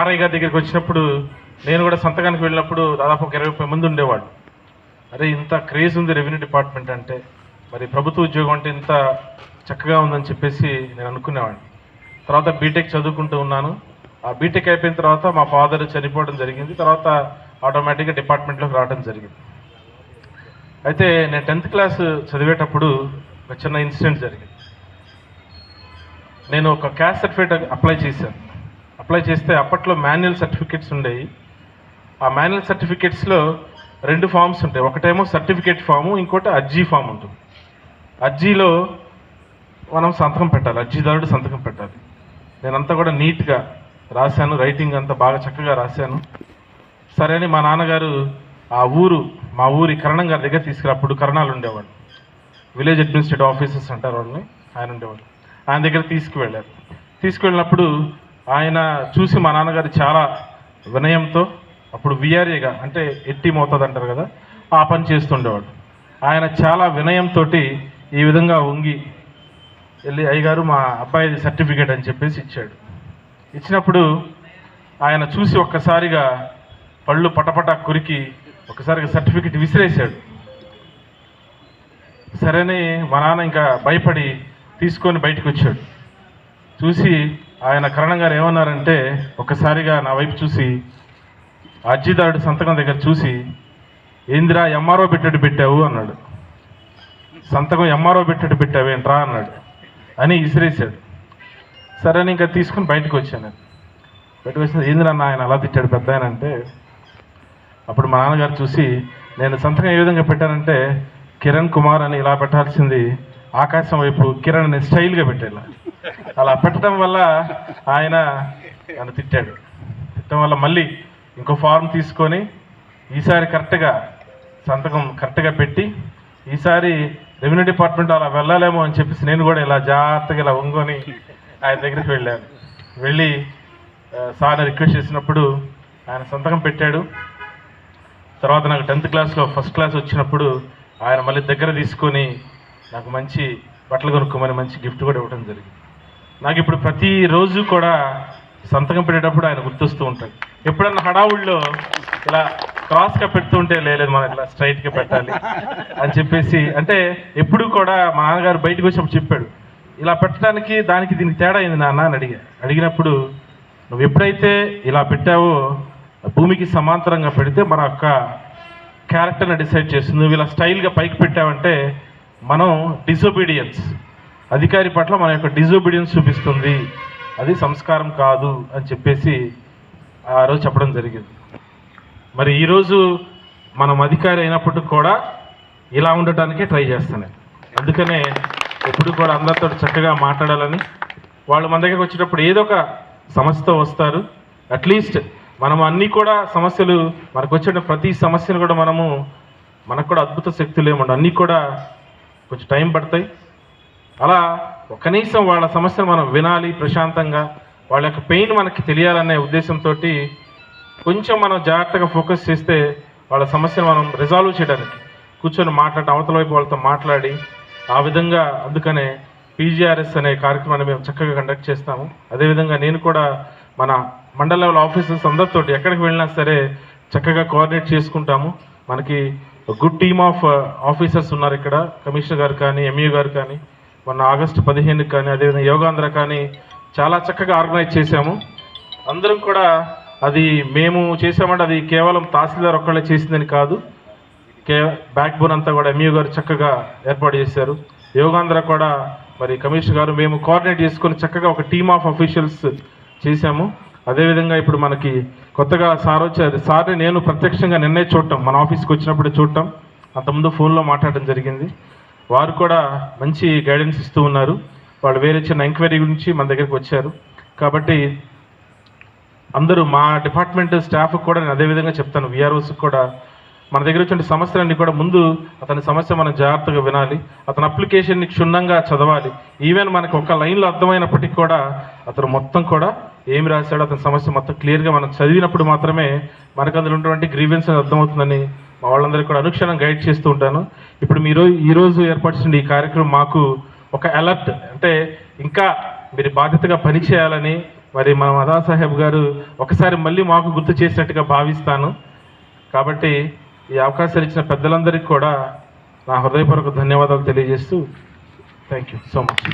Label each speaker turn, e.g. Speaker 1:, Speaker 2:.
Speaker 1: RI గారి దగ్గరికి వచ్చినప్పుడు నేను కూడా సంతకానికి వెళ్ళినప్పుడు దాదాపు ఒక ఇరవై మంది ఉండేవాడు అరే ఇంత క్రేజ్ ఉంది రెవెన్యూ డిపార్ట్మెంట్ అంటే మరి ప్రభుత్వ ఉద్యోగం అంటే ఇంత చక్కగా ఉందని చెప్పేసి నేను అనుకునేవాడిని. తర్వాత బీటెక్ చదువుకుంటూ ఉన్నాను. ఆ బీటెక్ అయిపోయిన తర్వాత మా ఫాదర్ చనిపోవడం జరిగింది. తర్వాత ఆటోమేటిక్గా డిపార్ట్మెంట్లోకి రావడం జరిగింది. అయితే నేను టెన్త్ క్లాస్ చదివేటప్పుడు ఒక చిన్న ఇన్సిడెంట్ జరిగింది. నేను ఒక క్యాస్ట్ సర్టిఫికేట్ అప్లై చేశాను. అప్లై చేస్తే అప్పట్లో మాన్యువల్ సర్టిఫికేట్స్ ఉండేవి. ఆ మాన్యువల్ సర్టిఫికేట్స్లో రెండు ఫామ్స్ ఉంటాయి. ఒకటేమో సర్టిఫికేట్ ఫాము ఇంకోటి అర్జీ ఫామ్ ఉంటుంది. అర్జీలో మనం సంతకం పెట్టాలి. అర్జీదారుడు సంతకం పెట్టాలి. నేనంతా కూడా నీట్గా రాశాను. రైటింగ్ అంతా బాగా చక్కగా రాశాను. సరే అని మా నాన్నగారు ఆ ఊరు మా ఊరి కరణం గారి దగ్గర తీసుకురా అప్పుడు కరణాలు ఉండేవాడు విలేజ్ అడ్మినిస్ట్రేటివ్ ఆఫీసర్స్ అంటారు వాళ్ళని. ఆయన ఉండేవాడు ఆయన దగ్గర తీసుకువెళ్ళారు. తీసుకువెళ్ళినప్పుడు ఆయన చూసి మా నాన్నగారు చాలా వినయంతో అప్పుడు విఆర్ఏగా అంటే ఎట్టి మోతాదు అంటారు కదా ఆ పని చేస్తుండేవాడు. ఆయన చాలా వినయంతో ఈ విధంగా వంగి వెళ్ళి అయ్యగారు మా అబ్బాయిది సర్టిఫికేట్ అని చెప్పేసి ఇచ్చాడు. ఇచ్చినప్పుడు ఆయన చూసి ఒక్కసారిగా పళ్ళు పటపట కొరికి ఒకసారిగా సర్టిఫికెట్ విసిరేశాడు. సరేనే మా నాన్న ఇంకా భయపడి తీసుకొని బయటకు వచ్చాడు చూసి ఆయన కరణం గారు ఏమన్నారంటే ఒకసారిగా నా వైపు చూసి అర్జీదారుడు సంతకం దగ్గర చూసి ఏందిరా ఎంఆర్ఓ పెట్టేట్టు పెట్టావు? అన్నాడు. సంతకం ఎంఆర్ఓ పెట్టేట్టు పెట్టావేంట్రా అన్నాడు. అని ఇసిరేసాడు సరే అని ఇంకా తీసుకుని బయటకు వచ్చాను బయటకు వచ్చిన ఏందిరా ఆయన అలా తిట్టాడు పెద్ద ఆయన? అంటే అప్పుడు మా నాన్నగారు చూసి నేను సంతకం ఏ విధంగా పెట్టానంటే కిరణ్ కుమార్ అని ఇలా పెట్టాల్సింది ఆకాశం వైపు కిరణ్ అని స్టైల్గా పెట్టేలా అలా పెట్టడం వల్ల ఆయన నన్ను తిట్టాడు. తిట్టడం వల్ల మళ్ళీ ఇంకో ఫార్మ్ తీసుకొని ఈసారి కరెక్ట్గా సంతకం కరెక్ట్గా పెట్టి ఈసారి రెవెన్యూ డిపార్ట్మెంట్ అలా వెళ్ళాలేమో అని చెప్పేసి నేను కూడా ఇలా జాగ్రత్తగా ఇలా వంగుని ఆయన దగ్గరికి వెళ్ళాను. వెళ్ళి సార్ని రిక్వెస్ట్ చేసినప్పుడు ఆయన సంతకం పెట్టాడు. తర్వాత నాకు టెన్త్ క్లాస్లో ఫస్ట్ క్లాస్ వచ్చినప్పుడు ఆయన మళ్ళీ దగ్గర తీసుకొని నాకు మంచి బట్టలు కొనుక్కోమని మంచి గిఫ్ట్ కూడా ఇవ్వడం జరిగింది. నాకు ఇప్పుడు ప్రతిరోజు కూడా సంతకం పెట్టేటప్పుడు ఆయన గుర్తొస్తూ ఉంటాడు. ఎప్పుడన్నా హడావుల్లో ఇలా క్రాస్గా పెడుతుంటే లేదు మనం ఇట్లా స్ట్రైట్గా పెట్టాలి అని చెప్పేసి అంటే ఎప్పుడు కూడా మా నాన్నగారు బయటకు వచ్చినప్పుడు చెప్పాడు ఇలా పెట్టడానికి దానికి దీనికి తేడా అయింది నాన్న? అని అడిగా. అడిగినప్పుడు నువ్వు ఎప్పుడైతే ఇలా పెట్టావో భూమికి సమాంతరంగా పెడితే మన యొక్క క్యారెక్టర్ని డిసైడ్ చేస్తుంది. నువ్వు ఇలా స్టైల్గా పైకి పెట్టావంటే మనం డిసొబీడియన్స్ అధికారి పట్ల మన యొక్క డిజోబిడియన్స్ చూపిస్తుంది. అది సంస్కారం కాదు అని చెప్పేసి ఆ రోజు చెప్పడం జరిగింది. మరి ఈరోజు మనం అధికారి అయినప్పటికి కూడా ఇలా ఉండటానికే ట్రై చేస్తున్నాయి అందుకనే ఎప్పుడు కూడా అందరితో చక్కగా మాట్లాడాలని వాళ్ళు మన దగ్గరకు వచ్చేటప్పుడు ఏదో ఒక సమస్యతో వస్తారు. అట్లీస్ట్ మనం అన్నీ కూడా సమస్యలు మనకు వచ్చిన ప్రతి సమస్యను కూడా మనము మనకు కూడా అద్భుత శక్తులు ఏముండవు. అన్నీ కూడా కొంచెం టైం పడతాయి. అలా కనీసం వాళ్ళ సమస్యను మనం వినాలి ప్రశాంతంగా వాళ్ళ యొక్క పెయిన్ మనకి తెలియాలనే ఉద్దేశంతో కొంచెం మనం జాగ్రత్తగా ఫోకస్ చేస్తే వాళ్ళ సమస్యను మనం రిజాల్వ్ చేయడానికి కూర్చొని మాట్లాడటం అవతల వైపు వాళ్ళతో మాట్లాడి ఆ విధంగా అందుకనే పీజీఆర్ఎస్ అనే కార్యక్రమాన్ని మేము చక్కగా కండక్ట్ చేస్తాము అదేవిధంగా నేను కూడా మన మండల లెవెల్ ఆఫీసర్స్ అందరితో ఎక్కడికి వెళ్ళినా సరే చక్కగా కోఆర్డినేట్ చేసుకుంటాము. మనకి గుడ్ టీమ్ ఆఫ్ ఆఫీసర్స్ ఉన్నారు ఇక్కడ. కమిషనర్ గారు కానీ ఎంఈ గారు కానీ. మొన్న ఆగస్టు పదిహేనుకి కానీ అదేవిధంగా యోగాంధ్ర కానీ చాలా చక్కగా ఆర్గనైజ్ చేశాము. అందరం కూడా అది మేము చేసామంటే అది కేవలం తహసీల్దార్ ఒక్కళ్ళే చేసిందని కాదు కే బ్యాక్ బోన్ అంతా కూడా ఎంఈ గారు చక్కగా ఏర్పాటు చేశారు. యోగాంధ్ర కూడా మరి కమిషనర్ గారు మేము కోఆర్డినేట్ చేసుకొని చక్కగా ఒక టీమ్ ఆఫ్ అఫీషియల్స్ చేశాము. అదేవిధంగా ఇప్పుడు మనకి కొత్తగా సార్ వచ్చారు సార్ని నేను ప్రత్యక్షంగా నిన్నే చూడటం మన ఆఫీస్కి వచ్చినప్పుడు చూడటం అంతకుముందు ఫోన్లో మాట్లాడడం జరిగింది. వారు కూడా మంచి గైడెన్స్ ఇస్తూ ఉన్నారు. వాళ్ళు వేరే చిన్న ఎంక్వైరీ గురించి మన దగ్గరికి వచ్చారు. కాబట్టి అందరూ మా డిపార్ట్మెంట్ స్టాఫ్ కూడా నేను అదే విధంగా చెప్తాను. విఆర్ఓస్కి కూడా మన దగ్గర వచ్చిన సమస్యలన్నీ కూడా ముందు అతని సమస్య మనం జాగ్రత్తగా వినాలి. అతని అప్లికేషన్ని క్షుణ్ణంగా చదవాలి. ఈవెన్ మనకు ఒక లైన్లో అర్థమైనప్పటికీ కూడా అతను మొత్తం కూడా ఏమి రాశాడో అతని సమస్య మొత్తం క్లియర్గా మనం చదివినప్పుడు మాత్రమే మనకు అందులో ఉన్నటువంటి గ్రీవెన్స్ అర్థమవుతుందని మా వాళ్ళందరికీ కూడా అనుక్షణం గైడ్ చేస్తూ ఉంటాను. ఇప్పుడు మీరు ఈరోజు ఏర్పరిచిన ఏర్పాటు ఈ కార్యక్రమం మాకు ఒక అలర్ట్ అంటే ఇంకా మీరు బాధ్యతగా పని చేయాలని మరి మన మదా సాహెబ్ గారు ఒకసారి మళ్ళీ మాకు గుర్తు చేసినట్టుగా భావిస్తాను. కాబట్టి ఈ అవకాశాలు ఇచ్చిన పెద్దలందరికీ కూడా నా హృదయపూర్వక ధన్యవాదాలు తెలియజేస్తూ థ్యాంక్ యూ సో మచ్